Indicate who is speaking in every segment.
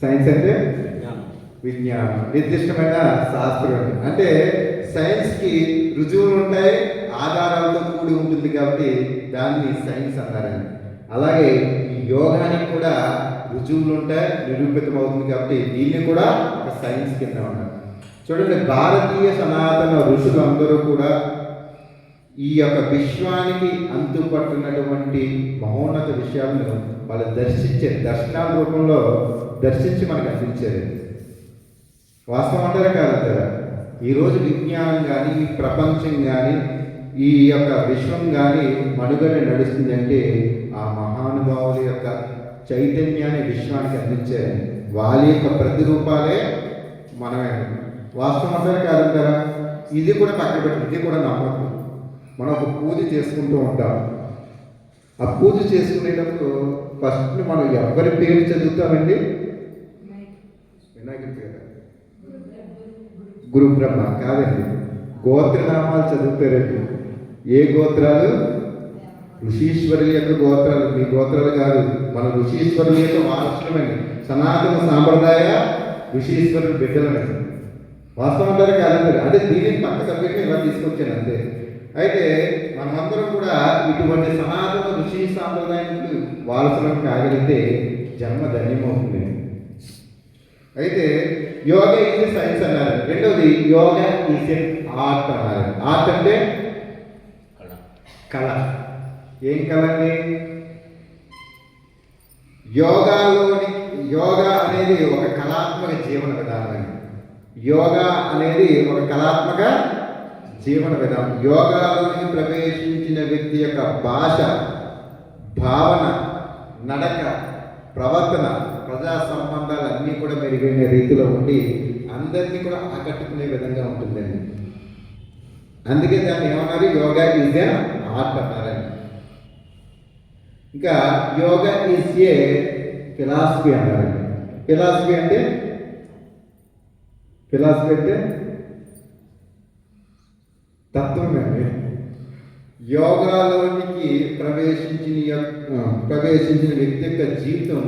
Speaker 1: Science అంటే విజ్ఞానం. నిర్దిష్టమైన శాస్త్రం అంటే సైన్స్కి రుజువులు ఉంటాయి ఆధారాలతో కూడి ఉంటుంది కాబట్టి దాన్ని సైన్స్ అన్నారండి అలాగే ఈ యోగానికి కూడా రుజువులు ఉంటాయి నిరూపితం అవుతుంది కాబట్టి దీన్ని కూడా ఒక సైన్స్ కింద ఉన్నారు చూడండి భారతీయ సనాతన ఋషులు అందరూ కూడా ఈ యొక్క విశ్వానికి అంతుపట్టున్నటువంటి మహోన్నత విషయాలను వాళ్ళు దర్శించే దర్శనాల రూపంలో దర్శించి మనకు అందించారు వాస్తవం అంటారా కదా? ఈరోజు విజ్ఞానం కానీ ఈ ప్రపంచం కానీ ఈ యొక్క విశ్వం కానీ మనుగడ నడుస్తుందంటే ఆ మహానుభావుల యొక్క చైతన్యాన్ని విశ్వానికి అందించారు వాళ్ళ యొక్క ప్రతిరూపాలే మనమే. వాస్తవం అంటారా కదా? ఇది కూడా పక్కన పెట్టి ఇది కూడా నమ్మకం మనం ఒక పూజ చేసుకుంటూ ఉంటాం. ఆ పూజ చేసుకునేటప్పుడు ఫస్ట్ మనం ఎవరి పేరు చదువుతామండి? వినాయకుడి పేరు. గురు బ్రహ్మ. కాదండి. గోత్రనామాలు చదువుతారండి. ఏ గోత్రాలు? ఋషీశ్వరుల యొక్క గోత్రాలు. మీ గోత్రాలు కాదు. మన ఋషీశ్వరుల యొక్క వారసులమండి. సనాతన సాంప్రదాయ ఋషీశ్వరుడు బిడ్డలమండి. వాస్తవం అంటారు కాదంటారు అంటే దీనిని పక్క సభ్యుడిని ఇలా తీసుకొచ్చాను అంతే. అయితే మనమందరం కూడా ఇటువంటి సనాతన ఋషి సాంప్రదాయానికి వారసులం కాగలిగితే జన్మ ధన్యమవుతుంది. అయితే యోగా ఈజ్ సైన్స్ అన్నారు. రెండవది యోగా ఈజ్ ఆర్ట్ అన్నారు. ఆర్ట్ అంటే? కళ. ఏం కళ అండి? యోగాలోని యోగా అనేది ఒక కళాత్మక జీవన విధానం యోగా అనేది ఒక కళాత్మక జీవన విధానం. యోగాలోనికి ప్రవేశించిన వ్యక్తి యొక్క భాష భావన నడక ప్రవర్తన ప్రజా సంబంధాలు అన్నీ కూడా మెరుగైన రీతిలో ఉండి అందరినీ కూడా ఆకట్టుకునే విధంగా ఉంటుందండి. అందుకే దాన్ని ఏమన్నారు? యోగా ఈజ్ ఏ ఆర్ట్ అన్నారండి. ఇంకా యోగా ఈజ్ ఏ ఫిలాసఫీ అన్నారండి. ఫిలాసఫీ అంటే? ఫిలాసఫీ అంటే? తత్వం యోగాలోనికి ప్రవేశించిన ప్రవేశించిన వ్యక్తి యొక్క జీవితం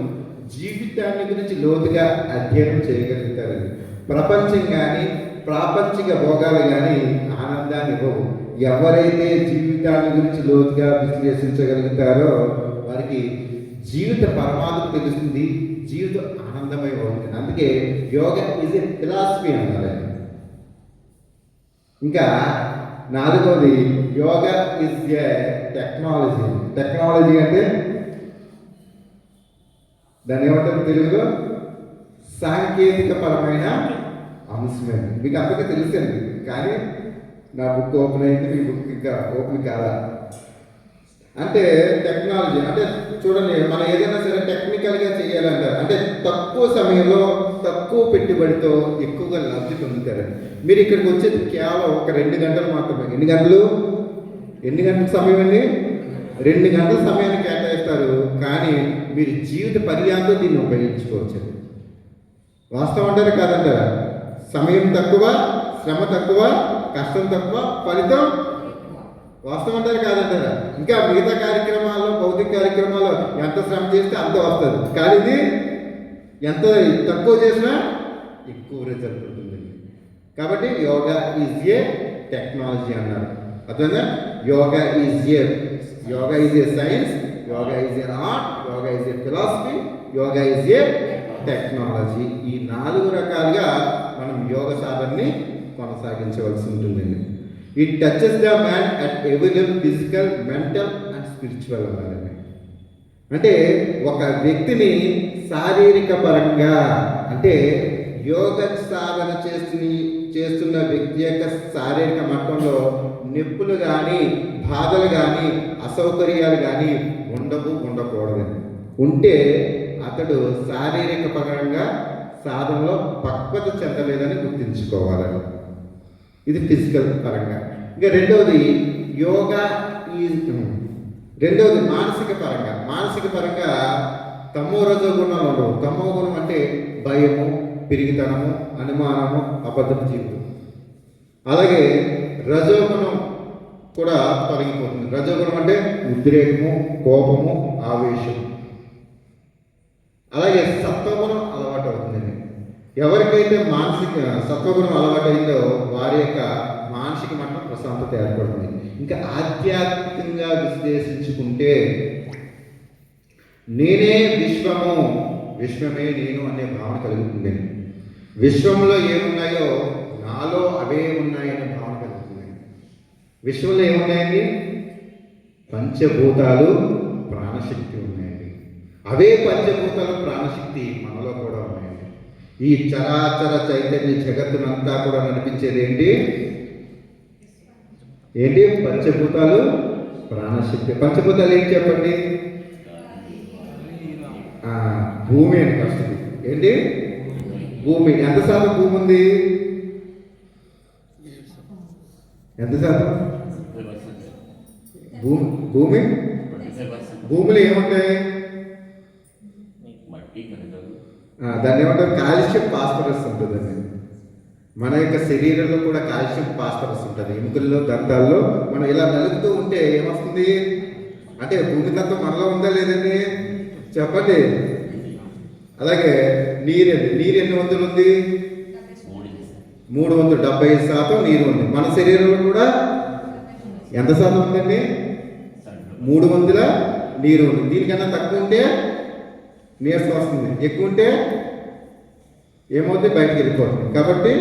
Speaker 1: జీవితాన్ని గురించి లోతుగా అధ్యయనం చేయగలుగుతారండి ప్రపంచం కానీ ప్రాపంచిక భోగాలు కానీ ఆనందాన్ని ఇవ్వవు. ఎవరైతే జీవితాన్ని గురించి లోతుగా విశ్లేషించగలుగుతారో వారికి జీవిత పరమాత్మ తెలుస్తుంది జీవితం ఆనందమై ఉంటుంది. అందుకే యోగా ఈజ్ ఏ ఫిలాసఫీ అన్నారు ఇంకా నాలుగోది yoga is a technology technology అంటే దాని ఏమంటారు తెలుగులో? సాంకేతిక పరమైన అంశమే. మీకు అందరికీ తెలుసండి. కానీ నా బుక్ ఓపెన్ అయింది మీ బుక్ ఇంకా ఓపెన్ కాదా అంటే టెక్నాలజీ అంటే చూడండి మనం ఏదైనా సరే టెక్నికల్గా చేయాలంటారు అంటే తక్కువ సమయంలో తక్కువ పెట్టుబడితో ఎక్కువగా లబ్ధి పొందుతారండి మీరు ఇక్కడికి వచ్చేది కేవలం ఒక రెండు గంటలు మాత్రమే. ఎన్ని గంటలు? ఎన్ని గంటల సమయం అండి? రెండు గంటల సమయాన్ని కేటాయిస్తారు. కానీ మీరు జీవిత పర్యాంతం దీన్ని ఉపయోగించుకోవచ్చు. వాస్తవం అంటారు కాదంటారా? సమయం తక్కువ శ్రమ తక్కువ కష్టం తక్కువ ఫలితం? వాస్తవం అంటారు కాదంటారా ఇంకా మిగతా కార్యక్రమాల్లో భౌతిక కార్యక్రమాల్లో ఎంత శ్రమ చేస్తే అంత వస్తుంది. కానీ ఇది ఎంత తక్కువ చేసినా ఎక్కువ రిజల్ట్ ఉంటుంది. కాబట్టి యోగా ఈజ్ ఏ టెక్నాలజీ అన్నారు. అర్థమైందా? Yoga is a yoga is a science yoga is a art yoga is a philosophy yoga is a technology ఈ నాలుగు రకాలుగా మనం యోగ సాధనని కొనసాగించవలసి ఉంటుందండి it touches the man at every level physical mental and spiritual అన్నారండి అంటే ఒక వ్యక్తిని శారీరక పరంగా అంటే యోగ సాధన చేస్తుని చేస్తున్న వ్యక్తి యొక్క శారీరక మట్టంలో నొప్పులు కానీ బాధలు కానీ అసౌకర్యాలు కానీ ఉండవు ఉండకూడదు. ఉంటే అతడు శారీరక పరంగా సాధనలో పక్వత చెందలేదని గుర్తించుకోవాలని ఇది ఫిజికల్ పరంగా. ఇంకా రెండవది యోగా ఈ రెండవది మానసిక పరంగా. మానసిక పరంగా తమో రజో గుణాలు ఉండవు. తమో గుణం అంటే భయము పిరిగితనము అనుమానము అబద్ధపు జీవితం. అలాగే రజోగుణం కూడా తొలగిపోతుంది. రజోగుణం అంటే ఉద్రేకము కోపము ఆవేశం అలాగే సత్వగుణం ఎవరికైతే మానసిక సత్వగుణం అలవాటైందో వారి యొక్క మానసిక మట్టం ప్రశాంతత ఏర్పడుతుంది. ఇంకా ఆధ్యాత్మికంగా విశ్లేషించుకుంటే నేనే విశ్వము విశ్వమే నేను అనే భావన కలుగుతుంది. విశ్వంలో ఏమున్నాయో నాలో అవే ఉన్నాయనే భావన కలుగుతుంది. విశ్వంలో ఏమున్నాయండి? పంచభూతాలు ప్రాణశక్తి ఉన్నాయండి. అవే పంచభూతాలు ప్రాణశక్తి మనలో కూడా ఈ చరాచర చైతన్య జగత్తునంతా కూడా నడిపించేది ఏంటి? ఏంటి? పంచభూతాలు ప్రాణశక్తి. పంచభూతాలు ఏంటి చెప్పండి? ఆ, భూమి అని వస్తుంది ఏంటి? భూమి. ఎంత శాతం భూమి ఉంది? ఎంత శాతం. భూమి. భూమి? భూమిలో ఏముంటాయి
Speaker 2: మట్టి కనుకలు
Speaker 1: ఆ, దాన్ని ఏమంటారు? కాల్షియం పాస్పరస్ ఉంటుందండి. మన యొక్క శరీరంలో కూడా కాల్షియం పాస్పరస్ ఉంటుంది. ఎముకల్లో దంతాల్లో మనం ఇలా నలుపుతూ ఉంటే ఏమొస్తుంది? అంటే భూమి తత్వం మనలో ఉందా లేదండి? చెప్పండి. అలాగే నీరండి. నీరు ఎన్ని వందలు ఉంది?
Speaker 2: మూడు
Speaker 1: మూడు వందల డెబ్బై ఐదు శాతం నీరు ఉంది. మన శరీరంలో కూడా ఎంత శాతం ఉందండి? మూడు వందల నీరు ఉంది. దీనికన్నా తక్కువ ఉంటే నీరసం వస్తుంది. ఎక్కువ ఉంటే ఏమవుతుంది బయటకు వెళ్ళిపోతుంది. కాబట్టి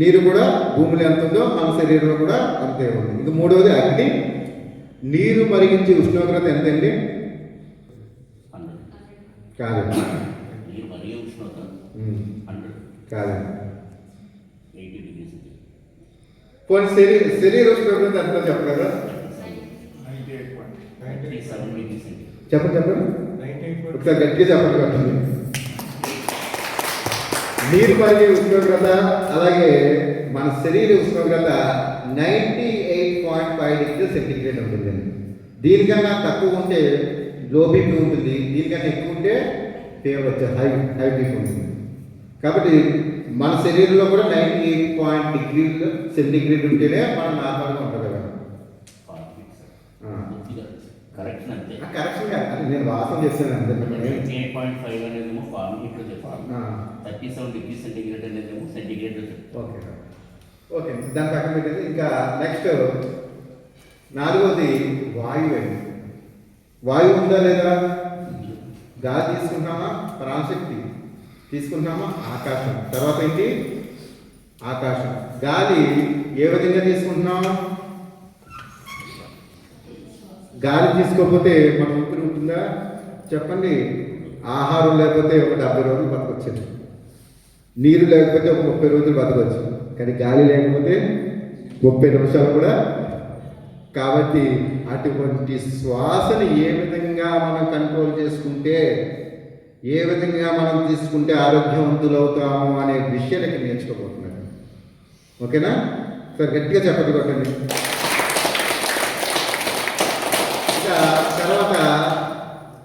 Speaker 1: నీరు కూడా భూమిలో ఎంత ఉందో మన శరీరంలో కూడా అంతే ఉంది. ఇంకా మూడవది అగ్ని. నీరు మరిగించే ఉష్ణోగ్రత ఎంతండి? కాదండి కాదండి పోనీ శరీర శరీర ఉష్ణోగ్రత ఎంత చెప్పగలరా? చెప్పండి చెప్పండి. ఒకసారి గట్టిగా చెప్పండి కొట్టండి నీరు మరిగే ఉష్ణోగ్రత అలాగే మన శరీర ఉష్ణోగ్రత ninety eight point five degree centigrade ఉంటుందండి. దీనికన్నా తక్కువ ఉంటే లో బీపీ ఉంటుంది దీనికన్నా ఎక్కువ ఉంటే ఫీవర్ వచ్చే హై హై బీపీ ఉంటుంది. కాబట్టి మన శరీరంలో కూడా ninety eight point degree centigrade ఉంటేనే మనం నార్మల్గా ఉంటుంది కదా
Speaker 2: ఫార్టీ
Speaker 1: ఆ.
Speaker 2: పూర్తిగా కరెక్షన్ అంతే.
Speaker 1: కరెక్షన్ కాదు. నేను వాసన చేస్తాను అంతే.
Speaker 2: ఎయిట్ పాయింట్ ఫైవ్ అనేదేమో ఫార్మీట్లో చెప్తాను
Speaker 1: ఆ.
Speaker 2: థర్టీ సెవెన్ డిగ్రీ సెంటిగ్రేడ్ అనేదేమో సెంటిగ్రేడ్లో చెప్తాను
Speaker 1: ఓకే ఓకే దాని పక్కన పెట్టేది ఇంకా నెక్స్ట్ నాలుగోది వాయువు అండి. వాయువు ఉందా లేదా? గాలి తీసుకుంటామా? ప్రాణశక్తి తీసుకుంటామా? ఆకాశం. తర్వాత ఏంటి? ఆకాశం. గాలి ఏ విధంగా తీసుకుంటున్నాం? గాలి తీసుకోకపోతే మన ఊపిరి ఉంటుందా? చెప్పండి. ఆహారం లేకపోతే ఒక డెబ్బై రోజులు బతకొచ్చింది. నీరు లేకపోతే ఒక ముప్పై రోజులు బతకొచ్చు. కానీ గాలి లేకపోతే ముప్పై నిమిషాలు కూడా కాబట్టి అటువంటి శ్వాసను ఏ విధంగా మనం కంట్రోల్ చేసుకుంటే ఏ విధంగా మనం తీసుకుంటే ఆరోగ్యవంతులవుతాము అనే విషయాన్ని నేర్చుకోబోతున్నాను. ఓకేనా? సరే గట్టిగా చెప్పండి కొట్టండి ఇంకా తర్వాత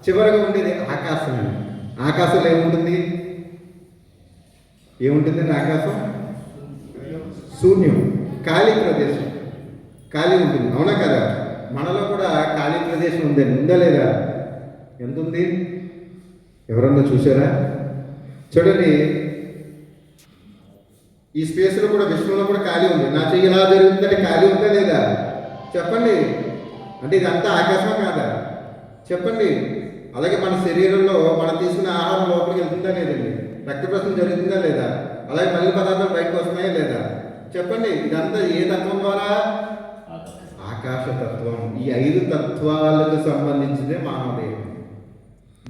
Speaker 1: చివరగా ఉండేది ఆకాశం. ఆకాశంలో ఏముంటుంది? ఏముంటుందండి ఆకాశం? శూన్యం. ఖాళీ ప్రదేశం. ఖాళీ ఉంటుంది. అవునా కదా? మనలో కూడా ఖాళీ ప్రదేశం ఉందండి ఉందా లేదా? ఎంత ఉంది? ఎవరన్నా చూసారా చూడండి. ఈ స్పేస్లో కూడా విశ్వంలో కూడా ఖాళీ ఉంది. నా చెయ్యి ఎలా జరుగుతుందంటే ఖాళీ ఉందా లేదా? చెప్పండి. అంటే ఇదంతా ఆకాశమే కాదా? చెప్పండి. అలాగే మన శరీరంలో మనం తీసుకున్న ఆహారం లోపలికి వెళ్తుందా లేదండి? రక్త ప్రశ్న జరుగుతుందా లేదా? అలాగే మళ్ళీ పదార్థాలు బయటకు వస్తున్నాయా లేదా? చెప్పండి. ఇదంతా ఏ తత్వం ద్వారా? ఆకాశ తత్వం. ఈ ఐదు తత్వాలకు సంబంధించిందే మానవ దేహం.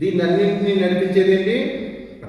Speaker 1: దీన్ని అన్నింటినీ నడిపించేది ఏంటి?